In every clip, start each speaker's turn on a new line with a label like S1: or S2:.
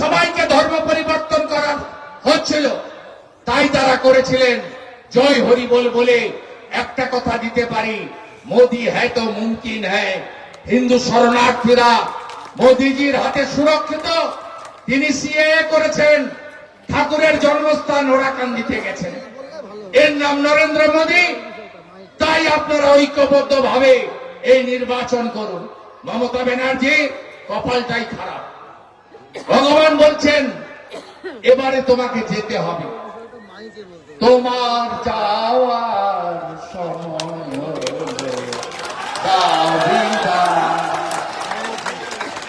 S1: সবাইকে ধর্ম পরিবর্তন করা হচ্ছিল। তাই তারা করেছিলেন, জয় হরি বল বলে একটা কথা দিতে পারি, মোদি হ্যায় তো মুমকিন হ্যায়। হিন্দু শরণার্থীরা মোদিজির হাতে সুরক্ষিত, তিনি সিএ করেছেন, ঠাকুরের জন্মস্থান ওরাকান্দিতে গেছেন। এর নাম নরেন্দ্র মোদী, তাই আপনারা ঐক্যবদ্ধ ভাবে এই নির্বাচন করুন। মমতা ব্যানার্জি, কপালটাই খারাপ। ভগবান বলছেন, এবারে তোমাকে যেতে হবে। তোমার যাওয়ার সময়।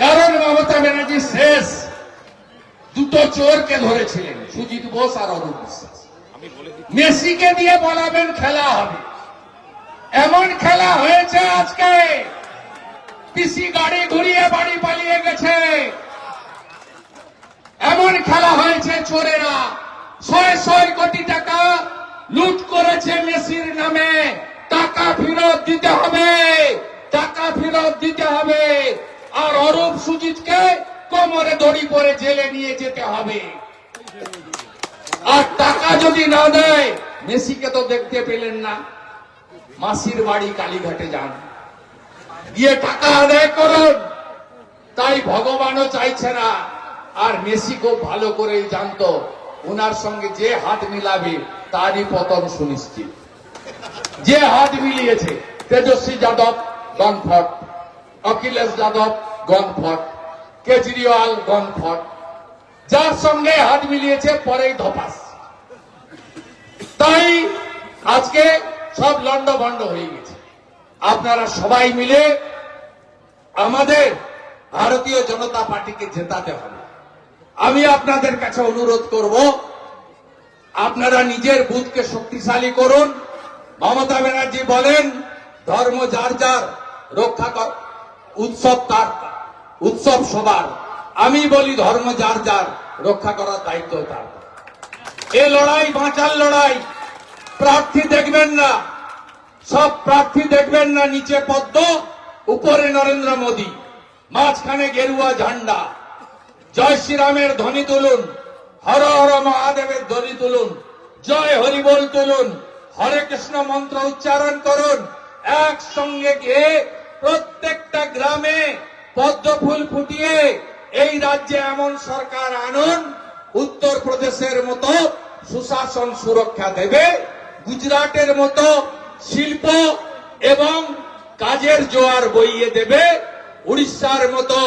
S1: কারণ মমতা ব্যানার্জি শেষ। দুটো চোরকে ধরেছিলেন, সুজিত বোস আর অরূপ বিশ্বাস। মেসিকে দিয়ে বলাবেন খেলা হবে। এমন খেলা হয়েছে আজকে। পিসি গাড়ি ঘুরিয়ে বাড়ি পালিয়ে গেছে এমন হয়েছে চোরেরা ছয় ছয় কোটি টাকা লুট করেছে মেসির নামে। টাকা ফেরত দিতে হবে, টাকা ফেরত দিতে হবে। আর অরূপ সুজিতকে কোমরে দড়ি পরে জেলে নিয়ে যেতে হবে। আর টাকা যদি না দেয়, মেসিকে তো দেখতে পেলেন না। মাসির বাড়ি কালীঘাটে যান। গিয়ে টাকা আদায় করুন, তাই ভগবানও চাইছে না। আর মেসি খুব ভালো করেই জানতো ওনার সঙ্গে যে হাত মিলাবে তারই পতন সুনিশ্চিত। যে হাত মিলিয়েছে, তেজস্বী যাদব গনফট অখিলেশ যাদব গনফট কেজরিওয়াল গনফট যার সঙ্গে হাত মিলিয়েছে, পরেই ধপাস। তাই আজকে সব লন্ড ভন্ড হয়ে গেছে। আপনারা সবাই মিলে আমাদের ভারতীয় জনতা পার্টিকে জেতাতে হবে। আমি আপনাদের কাছে অনুরোধ করব, আপনারা নিজের বুথকে শক্তিশালী করুন। মমতা ব্যানার্জি বলেন, ধর্ম যার যার, রক্ষা কর, উৎসব তার উৎসব সবার। আমি বলি ধর্ম যার যার, রক্ষা করার দায়িত্ব তার। এ লড়াই, বাঁচার লড়াই, প্রার্থী দেখবেন না। সব প্রার্থী দেখবেন না, নিচে পদ্ম, উপরে নরেন্দ্র মোদী, মাঝখানে গেরুয়া ঝান্ডা। জয় শ্রীরামের ধ্বনি তুলুন। হর হর মহাদেবের ধ্বনি তুলুন। জয় হরিবোল তুলুন। হরে কৃষ্ণ মন্ত্র উচ্চারণ করুন। একসঙ্গে গিয়ে প্রত্যেকটা গ্রামে পদ্ম ফুল ফুটিয়ে এই রাজ্যে এমন সরকার আনুন উত্তর প্রদেশের মতো সুশাসন সুরক্ষা দেবে, গুজরাটের মতো শিল্প এবং কাজের জোয়ার বইয়ে দেবে, উড়িষ্যার মতো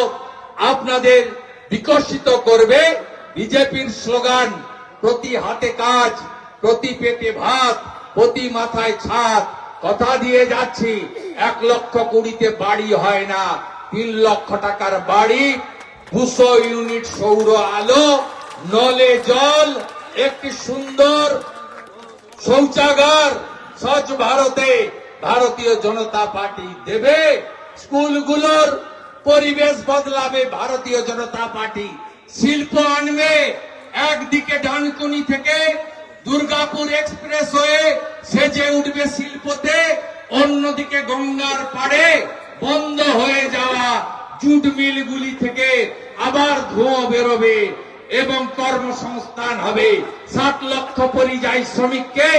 S1: আপনাদের বিকশিত করবে বিজেপির স্লোগান, প্রতি হাতে কাজ, প্রতি পেটে ভাত, প্রতি মাথায় ছাদ। কথা দিয়ে যাচ্ছি, এক লক্ষ কুড়িতে বাড়ি হয় না, তিন লক্ষ টাকার বাড়ি, দুশো ইউনিট সৌর আলো, নলে জল, একটি সুন্দর শৌচাগার, স্বচ্ছ ভারতে ভারতীয় জনতা পার্টি দেবে, স্কুলগুলোর পরিবেশ বদলাবে ভারতীয় জনতা পার্টি। শিল্প আনবে একদিকে ডানকুনি থেকে দুর্গাপুর এক্সপ্রেস হয়ে সেজে উঠবে শিল্পতে, অন্যদিকে গঙ্গার পাড়ে বন্ধ হয়ে যাওয়া জুট মিলগুলি থেকে আবার ধোঁয়া বেরোবে এবং কর্মসংস্থান হবে। সাত লক্ষ পরিযায়ী শ্রমিককে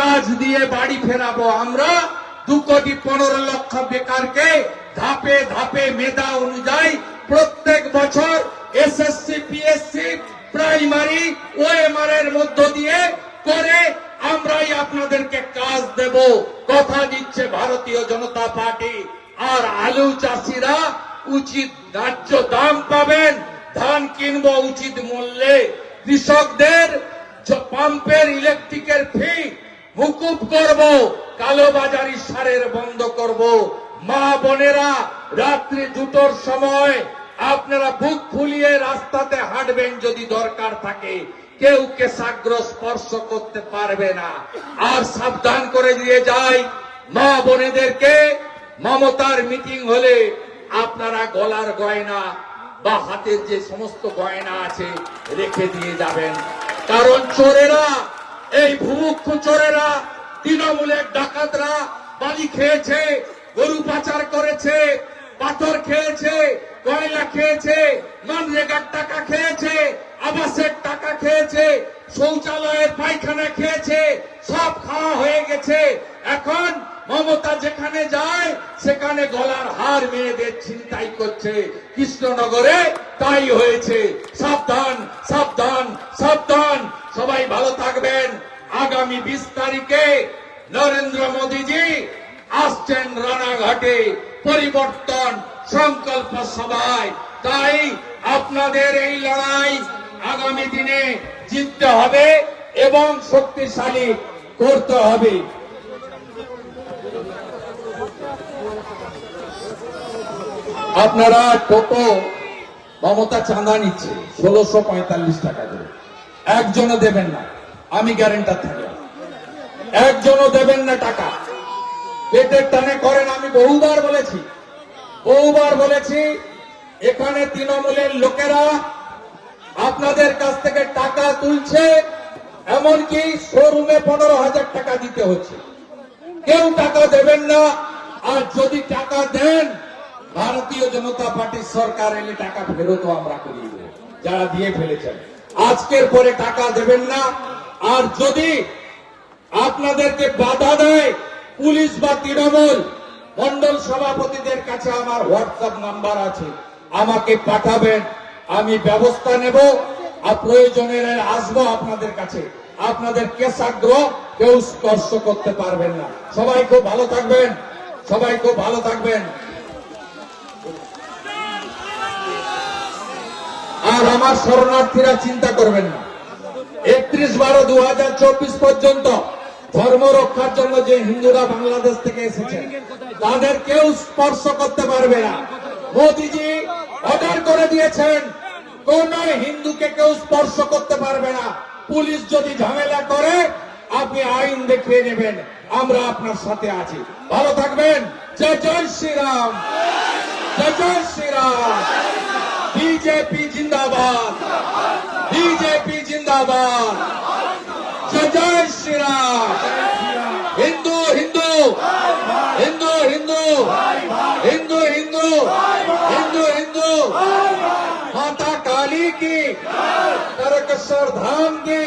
S1: কাজ দিয়ে বাড়ি ফেরাবো আমরা। দু কোটি পনেরো লক্ষ বেকারকে ধাপে ধাপে মেধা অনুযায়ী প্রত্যেক বছর এসএসসি পিএসসি প্রাইমারি ওএমআর এর মধ্য দিয়ে করে আমরাই আপনাদেরকে কাজ দেব। কথা দিচ্ছে ভারতীয় জনতা পার্টি। আর আলু চাষিরা উচিত ন্যায্য দাম পাবেন, ধান কিনবো উচিত মূল্যে। কৃষকদের পাম্পের ইলেকট্রিকের ফি মুকুব করব কালোবাজারি সারের বন্ধ করব। মা বোনেরা, রাত্রি দুটোর সময় আপনারা বুক ফুলিয়ে রাস্তাতে হাঁটবেন যদি দরকার থাকে। কেউ কে কেশাগ্র স্পর্শ করতে পারবে না। আর সাবধান করে দিয়ে যাই। মা বোনেদেরকে মমতার মিটিং হলে আপনারা গলার গয়না বা হাতের যে সমস্ত গয়না আছে রেখে দিয়ে যাবেন। কারণ চোরেরা, এই ভূমুক্ষ চোরেরা, তৃণমূলের ডাকাতরা বালি খেয়েছে গরু পাচার করেছে, পাথর খেয়েছে, কয়লা খেয়েছে ননরেগার টাকা খেয়েছে, আবাসের টাকা খেয়েছে, শৌচালয়ের পায়খানা খেয়েছে, সব খাওয়া হয়ে গেছে। এখন মমতা যেখানে যায়, সেখানে গলার হার মেয়েদের ছিনতাই করছে। কৃষ্ণনগরে তাই হয়েছে। সাবধান সাবধান সাবধান। সবাই ভালো থাকবেন। আগামী বিশ তারিখে নরেন্দ্র মোদীজি আসছেন রানাঘাটে পরিবর্তন সংকল্প সভায়। তাই আপনাদের এই লড়াই আগামী দিনে জিততে হবে এবং শক্তিশালী করতে হবে। আপনারা টোটো মমতা চাঁদা নিচ্ছে, ষোলোশো পঁয়তাল্লিশ টাকা করে। একজনও দেবেন না, আমি গ্যারেন্টার থাকি। একজনও দেবেন না টাকা। পেটের টানে করেন, আমি বহুবার বলেছি বহুবার বলেছি, এখানে তৃণমূলের লোকেরা আপনাদের কাছ থেকে টাকা তুলছে, এমনকি শোরুমে পনেরো হাজার টাকা দিতে হচ্ছে। কেউ টাকা দেবেন না, আর যদি টাকা দেন, ভারতীয় জনতা পার্টির সরকার এলে টাকা ফেরতও আমরা দেব, যারা দিয়ে ফেলেছেন। আজকের পরে টাকা দেবেন না, আর যদি আপনাদেরকে বাধা দেয় পুলিশ বা তৃণমূল, মন্ডল সভাপতিদের কাছে আমার হোয়াটসঅ্যাপ নাম্বার আছে। আমাকে পাঠাবেন, আমি ব্যবস্থা নেব, আর প্রয়োজনে আসব আপনাদের কাছে। আপনাদের কেশাগ্রহ কেউ স্পর্শ করতে পারবেন না। সবাই খুব ভালো থাকবেন, সবাই খুব ভালো থাকবেন। আর আমার শরণার্থীরা চিন্তা করবেন না। একত্রিশ বারো দু পর্যন্ত ধর্ম রক্ষার জন্য যে হিন্দুরা বাংলাদেশ থেকে এসেছেন তাদের কেউ স্পর্শ করতে পারবে না। মোদিজি অর্ডার করে দিয়েছেন, কোন হিন্দুকে কেউ স্পর্শ করতে পারবে না। পুলিশ যদি ঝামেলা করে, আপনি আইন দেখিয়ে নেবেন, আমরা আপনার সাথে আছি। ভালো থাকবেন। জয় জয় শ্রীরাম। জয় জয় শ্রীরাম। বিজেপি জিন্দাবাদ। বিজেপি জিন্দাবাদ। জয় জয় শ্রীরাম হিন্দু হিন্দু হিন্দু হিন্দু হিন্দু হিন্দু হিন্দু হিন্দু माता काली की करकसर धाम की